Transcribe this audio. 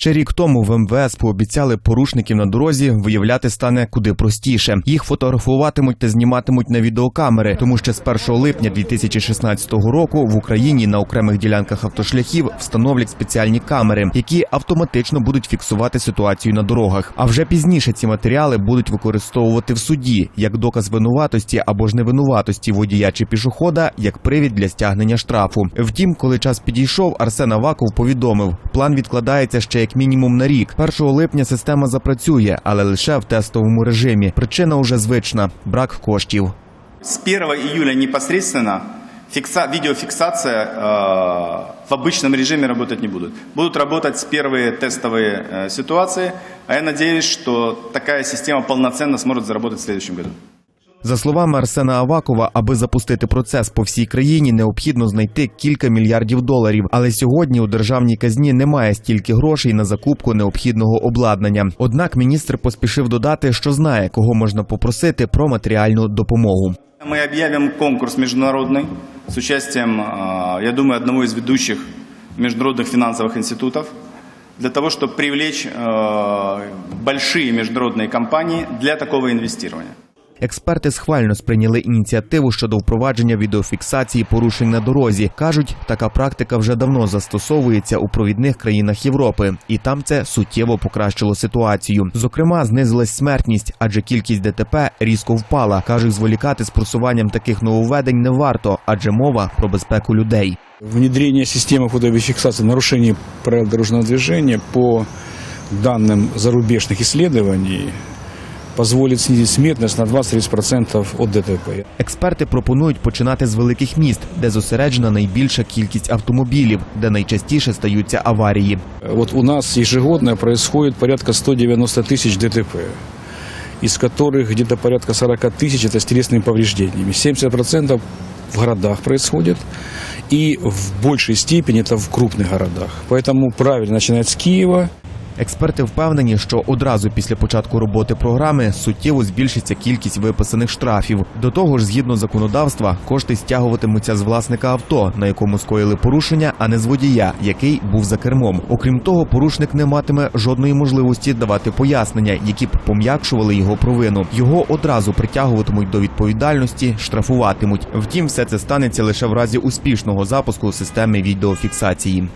Ще рік тому в МВС пообіцяли порушників на дорозі виявляти стане куди простіше. Їх фотографуватимуть та зніматимуть на відеокамери, тому що з 1 липня 2016 року в Україні на окремих ділянках автошляхів встановлять спеціальні камери, які автоматично будуть фіксувати ситуацію на дорогах. А вже пізніше ці матеріали будуть використовувати в суді як доказ винуватості або ж невинуватості водія чи пішохода, як привід для стягнення штрафу. Втім, коли час підійшов, Арсен Аваков повідомив, план відкладається ще як мінімум на рік. 1 липня система запрацює, але лише в тестовому режимі. Причина уже звична брак коштів. С 1 июля непосредственно фикса- видеофиксация э, в обычном режиме работать не будут. Будут работать с первые тестовые э, ситуации, а я надеюсь, что такая система полноценно сможет заработать в следующем году. За словами Арсена Авакова, аби запустити процес по всій країні, необхідно знайти кілька мільярдів доларів. Але сьогодні у державній казні немає стільки грошей на закупку необхідного обладнання. Однак міністр поспішив додати, що знає, кого можна попросити про матеріальну допомогу. Мы объявим конкурс международный с участием, э, я думаю, одного из ведущих международных финансовых институтов для того, чтобы привлечь э, большие международные компании для такого инвестирования. Експерти схвально сприйняли ініціативу щодо впровадження відеофіксації порушень на дорозі. кажуть, така практика вже давно застосовується у провідних країнах Європи, і там це суттєво покращило ситуацію. Зокрема, знизилась смертність, адже кількість ДТП різко впала. кажуть, зволікати з просуванням таких нововведень не варто, адже мова про безпеку людей. Внедрение системы фотовидеофиксации нарушений правил дорожного движения по данным зарубежных исследований позволит снизить смертность на 20-30% от ДТП. Експерти пропонують починати з великих міст, де зосереджена найбільша кількість автомобілів, де найчастіше стаються аварії. Вот у нас ежегодно происходит порядка 190 тысяч ДТП, из которых где-то порядка 40 тысяч это с телесными повреждениями. 70% в городах происходит, и в большей степени это в крупных городах. Поэтому правильно начинать с Киева, Експерти впевнені, що одразу після початку роботи програми суттєво збільшиться кількість виписаних штрафів. До того ж, згідно законодавства, кошти стягуватимуться з власника авто, на якому скоїли порушення, а не з водія, який був за кермом. Окрім того, порушник не матиме жодної можливості давати пояснення, які б пом'якшували його провину. Його одразу притягуватимуть до відповідальності, штрафуватимуть. Втім, все це станеться лише в разі успішного запуску системи відеофіксації.